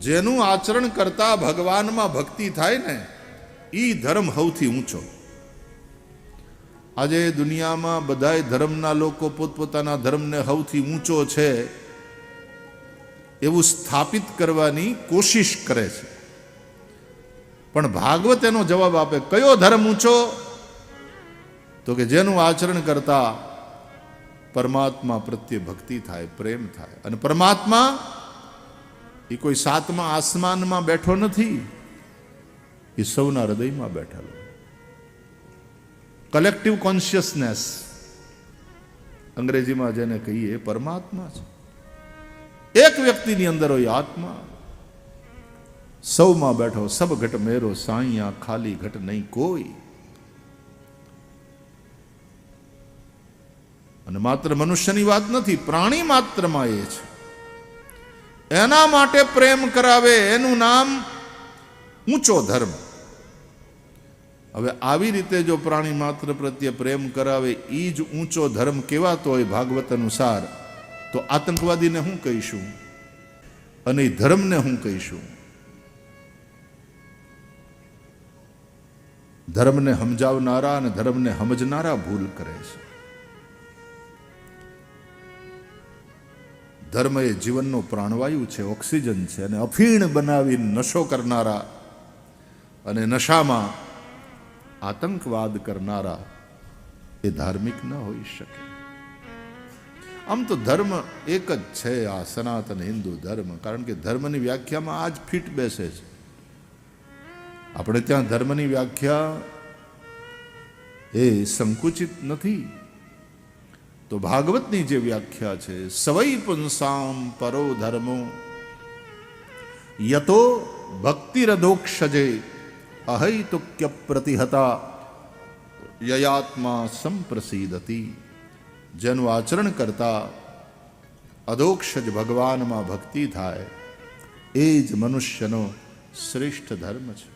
જેનું આચરણ કરતા ભગવાનમાં ભક્તિ થાય ને એ ધર્મ સૌથી ઊંચો. આજે દુનિયામાં બધાય ધર્મના લોકો પોતપોતાના ધર્મને સૌથી ઊંચો છે, એવું સ્થાપિત કરવાની કોશિશ કરે છે. પણ ભાગવત એનો જવાબ આપે, કયો ધર્મ ઊંચો? તો કે, જેનું આચરણ કરતા પરમાત્મા પ્રત્યે ભક્તિ થાય, પ્રેમ થાય. અને પરમાત્મા એ કોઈ સાતમા આસમાનમાં બેઠો નથી, એ સૌના હૃદયમાં બેઠેલો. કલેક્ટિવ કોન્શિયસનેસ અંગ્રેજીમાં જેને કહીએ પરમાત્મા છે. એક વ્યક્તિની અંદર હોય આત્મા, સૌમાં બેઠો, સબ ઘટ મેરો સાંયા ખાલી ઘટ નહીં કોઈ. અને માત્ર મનુષ્યની વાત નથી, પ્રાણી માત્રમાં એ છે. એના માટે પ્રેમ કરાવે, એનું નામ ઊંચો ધર્મ. હવે આવી રીતે જો પ્રાણી માત્ર પ્રત્યે પ્રેમ કરાવે એ જ ઊંચો ધર્મ કહેવાતો હોય ભાગવત અનુસાર, તો આતંકવાદીને હું કહીશું? અને એ ધર્મને હું કહીશું? ધર્મને સમજાવનારા અને ધર્મને સમજનારા ભૂલ કરે છે. ધર્મ એ જીવનનો પ્રાણવાયુ છે, ઓક્સિજન છે અને અફીણ બનાવી નશો કરનારા અને નશામાં આતંકવાદ કરનારા એ ધાર્મિક ન હોઈ શકે. આમ તો ધર્મ એક જ છે આ સનાતન હિન્દુ ધર્મ, કારણ કે ધર્મની વ્યાખ્યામાં આ જ ફિટ બેસે છે. આપણે ત્યાં ધર્મની વ્યાખ્યા એ સંકુચિત નથી. તો ભાગવતની જે વ્યાખ્યા છે સવૈ પુંસામ પરો ધર્મો, યતો ભક્તિરધોક્ષજે અહૈતુક્ય પ્રતિહતા, યયાત્મા સંપ્રસિદતી, જેનું આચરણ કરતા અધોક્ષજ ભગવાનમાં ભક્તિ થાય, એ જ મનુષ્યનો શ્રેષ્ઠ ધર્મ છે.